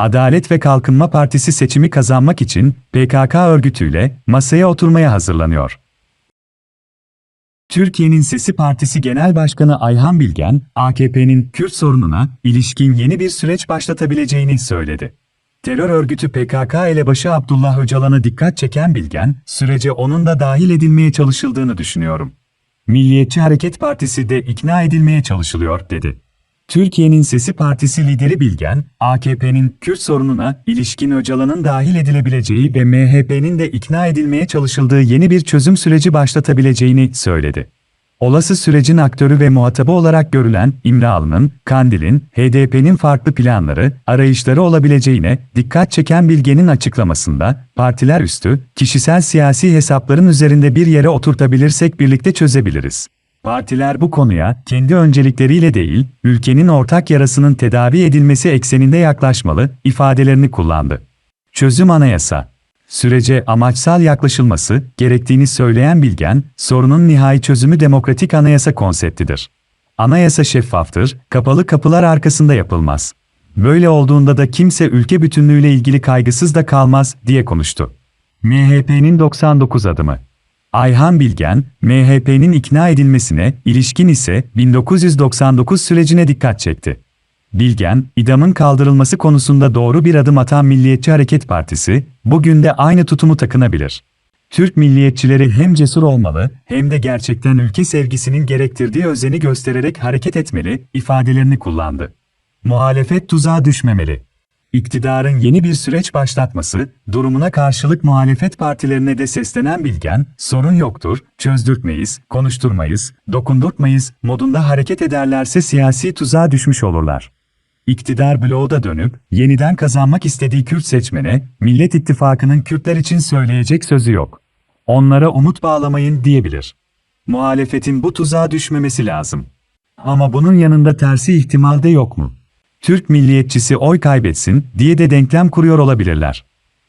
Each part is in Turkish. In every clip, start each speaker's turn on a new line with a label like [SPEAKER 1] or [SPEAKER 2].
[SPEAKER 1] Adalet ve Kalkınma Partisi seçimi kazanmak için PKK örgütüyle masaya oturmaya hazırlanıyor. Türkiye'nin Sesi Partisi Genel Başkanı Ayhan Bilgen, AKP'nin Kürt sorununa ilişkin yeni bir süreç başlatabileceğini söyledi. Terör örgütü PKK elebaşı Abdullah Öcalan'a dikkat çeken Bilgen, sürece onun da dahil edilmeye çalışıldığını düşünüyorum. Milliyetçi Hareket Partisi de ikna edilmeye çalışılıyor, dedi. Türkiye'nin Sesi Partisi lideri Bilgen, AKP'nin Kürt sorununa ilişkin Öcalan'ın dahil edilebileceği ve MHP'nin de ikna edilmeye çalışıldığı yeni bir çözüm süreci başlatabileceğini söyledi. Olası sürecin aktörü ve muhatabı olarak görülen İmralı'nın, Kandil'in, HDP'nin farklı planları, arayışları olabileceğine dikkat çeken Bilgen'in açıklamasında, partiler üstü, kişisel siyasi hesapların üzerinde bir yere oturtabilirsek birlikte çözebiliriz. Partiler bu konuya kendi öncelikleriyle değil, ülkenin ortak yarasının tedavi edilmesi ekseninde yaklaşmalı ifadelerini kullandı. Çözüm anayasa. Sürece amaçsal yaklaşılması gerektiğini söyleyen Bilgen, sorunun nihai çözümü demokratik anayasa konseptidir. Anayasa şeffaftır, kapalı kapılar arkasında yapılmaz. Böyle olduğunda da kimse ülke bütünlüğüyle ilgili kaygısız da kalmaz diye konuştu. MHP'nin 99 adımı Ayhan Bilgen, MHP'nin ikna edilmesine ilişkin ise 1999 sürecine dikkat çekti. Bilgen, idamın kaldırılması konusunda doğru bir adım atan Milliyetçi Hareket Partisi, bugün de aynı tutumu takınabilir. Türk milliyetçileri hem cesur olmalı, hem de gerçekten ülke sevgisinin gerektirdiği özeni göstererek hareket etmeli, ifadelerini kullandı. Muhalefet tuzağa düşmemeli. İktidarın yeni bir süreç başlatması, durumuna karşılık muhalefet partilerine de seslenen Bilgen, sorun yoktur, çözdürtmeyiz, konuşturmayız, dokundurtmayız modunda hareket ederlerse siyasi tuzağa düşmüş olurlar. İktidar bloğu da dönüp, yeniden kazanmak istediği Kürt seçmene, Millet İttifakı'nın Kürtler için söyleyecek sözü yok. Onlara umut bağlamayın diyebilir. Muhalefetin bu tuzağa düşmemesi lazım. Ama bunun yanında tersi ihtimal de yok mu? Türk milliyetçisi oy kaybetsin diye de denklem kuruyor olabilirler.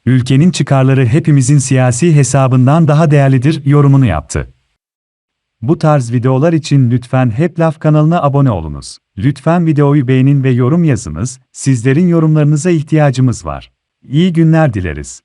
[SPEAKER 1] Ülkenin çıkarları hepimizin siyasi hesabından daha değerlidir yorumunu yaptı. Bu tarz videolar için lütfen Hep Laf kanalına abone olunuz. Lütfen videoyu beğenin ve yorum yazınız, sizlerin yorumlarınıza ihtiyacımız var. İyi günler dileriz.